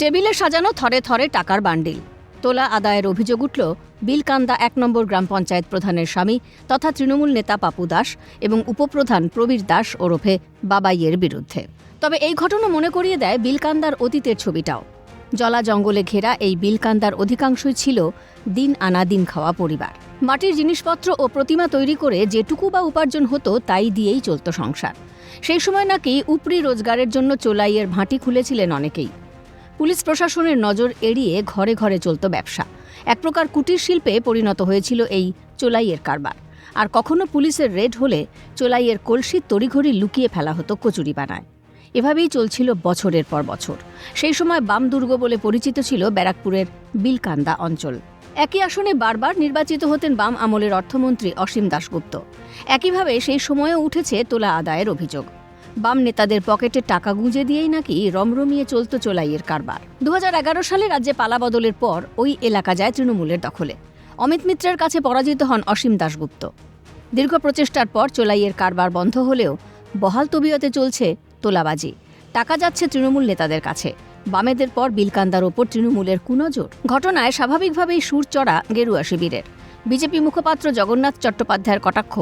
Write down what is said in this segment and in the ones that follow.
টেবিলে সাজানো থরে থরে টাকার বান্ডিল। তোলা আদায়ের অভিযোগ উঠল, বিলকান্দা এক নম্বর গ্রাম পঞ্চায়েত প্রধানের স্বামী তথা তৃণমূল নেতা পাপু দাস এবং উপপ্রধান প্রবীর দাস ওরফে বাবাইয়ের বিরুদ্ধে। তবে এই ঘটনা মনে করিয়ে দেয় বিলকান্দার অতীতের ছবিটাও। জলা জঙ্গলে ঘেরা এই বিলকান্দার অধিকাংশই ছিল দিন আনা দিন খাওয়া পরিবার। মাটির জিনিসপত্র ও প্রতিমা তৈরি করে যেটুকু বা উপার্জন হতো তাই দিয়েই চলত সংসার। সেই সময় নাকি উপরি রোজগারের জন্য চোলাইয়ের ভাঁটি খুলেছিলেন অনেকেই। পুলিশ প্রশাসনের নজর এড়িয়ে ঘরে ঘরে চলত ব্যবসা। এক প্রকার কুটির শিল্পে পরিণত হয়েছিল এই চোলাইয়ের কারবার। আর কখনো পুলিশের রেড হলে চোলাইয়ের কলসির তড়িঘড়ি লুকিয়ে ফেলা হতো কচুরি বানায়। এভাবেই চলছিল বছরের পর বছর। সেই সময় বাম দুর্গ বলে পরিচিত ছিল ব্যারাকপুরের বিলকান্দা অঞ্চল। একই আসনে বারবার নির্বাচিত হতেন বাম আমলের অর্থমন্ত্রী অসীম দাশগুপ্ত। একইভাবে সেই সময়েও উঠেছে তোলা আদায়ের অভিযোগ। বাম নেতাদের পকেটে টাকা গুঁজে দিয়েই নাকি রমরমিয়ে চলত চোলাইয়ের কারবার। দু হাজার এগারো সালে রাজ্যে পালা বদলের পর ওই এলাকা যায় তৃণমূলের দখলে। অমিত মিত্রের কাছে পরাজিত হন অসীম দাশগুপ্ত। দীর্ঘ প্রচেষ্টার পর চোলাইয়ের কারবার বন্ধ হলেও বহাল তবিয়তে চলছে তোলাবাজি। টাকা যাচ্ছে তৃণমূল নেতাদের কাছে। বামেদের পর বিলকান্দার ওপর তৃণমূলের কুনজর। ঘটনায় স্বাভাবিকভাবেই সুর চড়া গেরুয়া শিবিরের। বিজেপি মুখপাত্র জগন্নাথ চট্টোপাধ্যায়ের কটাক্ষ।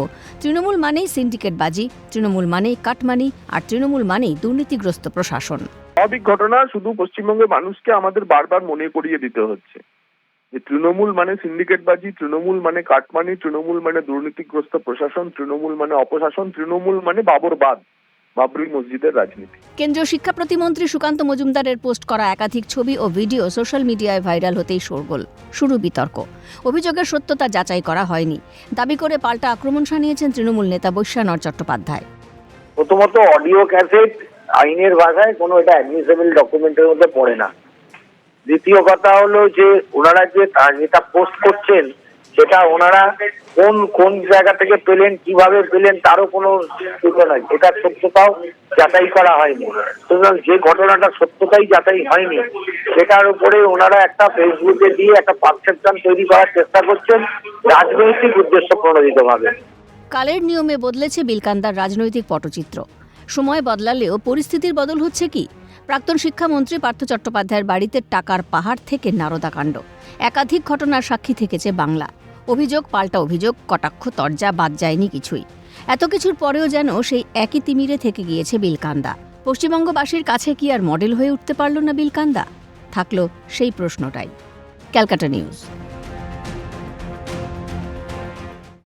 তৃণমূল মানেই সিন্ডিকেট বাজি, তৃণমূল মানেই কাটমানি, আর তৃণমূল মানেই দুর্নীতিগ্রস্ত প্রশাসন। স্বাভাবিক ঘটনা, শুধু পশ্চিমবঙ্গের মানুষকে আমাদের বারবার মনে করিয়ে দিতে হচ্ছে। যে তৃণমূল মানে সিন্ডিকেটবাজি তৃণমূল মানে কাটমানি, তৃণমূল মানে দুর্নীতিগ্রস্ত প্রশাসন, তৃণমূল মানে অপশাসন, তৃণমূল মানে বাবরবাদ, বাবরি মসজিদের রাজনীতি। কেন্দ্রীয় শিক্ষা প্রতিমন্ত্রী সুকান্ত মজুমদারের পোস্ট করা একাধিক ছবি ও ভিডিও সোশ্যাল মিডিয়ায় ভাইরাল হতেই শোরগোল। শুরু বিতর্ক। অভিযোগের সত্যতা যাচাই করা হয়নি। দাবি করে পাল্টা আক্রমণ শানিয়েছেন তৃণমূল নেতা বৈশ্যানর চট্টোপাধ্যায়। প্রথমত অডিও ক্যাসেট আইনের ভাষায় কোনো এটা অ্যাডমিসেবল ডকুমেন্টের মধ্যে পড়ে না। দ্বিতীয় কথা হলো যে ওনারা যে তা- যেটা পোস্ট করছেন সেটা ওনারা কোন কোন জায়গা থেকে পেলেন, কীভাবে পেলেন, তারও কোনো সূত্র নাই এটার সত্যতাও যাচাই করা হয়নি। সুতরাং যে ঘটনাটা সত্যতাই যাচাই হয়নি, সেটার উপরে ওনারা একটা ফেসবুকে দিয়ে একটা পারসেপশন তৈরি করার চেষ্টা করছেন, রাজনৈতিক উদ্দেশ্য প্রণোদিত ভাবে কালের নিয়মে বদলেছে বিলকান্দার রাজনৈতিক পটচিত্র। সময় বদলালেও পরিস্থিতির বদল হচ্ছে কি? প্রাক্তন শিক্ষামন্ত্রী পার্থ চট্টোপাধ্যায়ের বাড়িতে টাকার পাহাড় থেকে নারদাকাণ্ড। একাধিক ঘটনার সাক্ষী থেকেছে বাংলা। অভিযোগ, পাল্টা অভিযোগ, কটাক্ষ, তরজা, বাদ যায়নি কিছুই। এত কিছুর পরেও যেন সেই একই তিমিরে থেকে গিয়েছে বিলকান্দা। পশ্চিমবঙ্গবাসীর কাছে কি আর মডেল হয়ে উঠতে পারল না বিলকান্দা? থাকল সেই প্রশ্নটাই। ক্যালকাটা নিউজ।